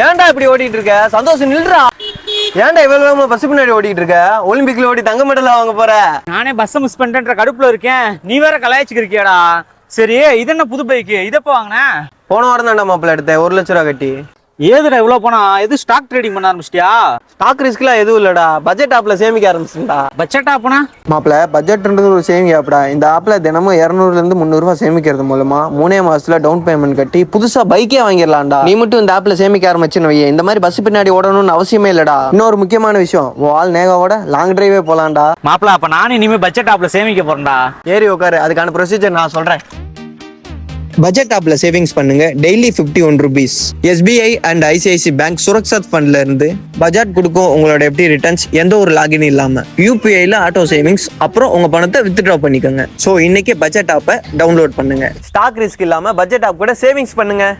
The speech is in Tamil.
ஏன்டா இப்படி ஓடிட்டு இருக்க? சந்தோஷம் நில்றா. ஏன்டா இவ்வளவு வேகமா பஸ் பின்னாடி ஓடிட்டு இருக்க? ஒலிம்பிக்ல ஓடி தங்க மெடல் வாங்க போற. நானே பஸ்ஸை மிஸ் பண்ணிட்டேன்ற கடுப்புல இருக்கேன். நீ வேற கலாய்ச்சிக்கிறியாடா சரி இது என்ன புது பைக்கு இதப்போ வாங்கின? போன வாரம் தான்டா மாப்பிள்ள எடுத்தேன். ஒரு லட்ச ரூபா கட்டி. ஏதுடா இவ்வளோ போனா? எது ஸ்டாக் ட்ரேடிங் பண்ண ஆரம்பிச்சிட்டியா? ஸ்டாக் ரிஸ்க்லாம் எதுவும் இல்லடா. பட்ஜெட் ஆப்ல சேமிக்க ஆரம்பிச்சுடா பட்ஜெட்டா போனா மாப்பிள்ள பட்ஜெட்ன்றது ஒரு சேவிங் ஆப்டா இந்த ஆப்ல தினமும் இரநூறுல இருந்து முந்நூறுவா சேமிக்கிறது மூலமா மூணே மாசத்துல டவுன் பேமெண்ட் கட்டி புதுசா பைக்கே வாங்கிடலாம்டா. நீ மட்டும் இந்த ஆப்ல சேமிக்க ஆரம்பிச்சுன்னு வையே. இந்த மாதிரி பஸ் பின்னாடி ஓடணும்னு அவசியமே இல்லடா. இன்னொரு முக்கியமான விஷயம் ஆள் நேகாவோட லாங் டிரைவே போலாம்டா. மாப்பிள அப்ப நானும் இனிமே பட்ஜெட் ஆப்ல சேமிக்க போறேன்டா. ஏறி உட்காரு. அதுக்கான ப்ரொசீஜர் நான் சொல்றேன். பட்ஜெட் ஆப்ல சேவிங்ஸ் பண்ணுங்க. Daily 51 one rupees SBI and ICICI bank சுரக்ஷத் ஃபண்ட்ல இருந்து பஜாட் கொடுக்கும். உங்களோட எப்படி ரிட்டர்ன்ஸ் எந்த ஒரு லாகின் இல்லாம. யூபிஐல ஆட்டோ சேவிங்ஸ் அப்புறம் உங்க பணத்தை வித்ட்ரா பண்ணிக்கோங்க. ஸோ இன்னைக்கு பட்ஜெட் ஆப்பை டவுன்லோட் பண்ணுங்க. ஸ்டாக் ரிஸ்க் இல்லாம பட்ஜெட் ஆப் கூட சேவிங்ஸ் பண்ணுங்க.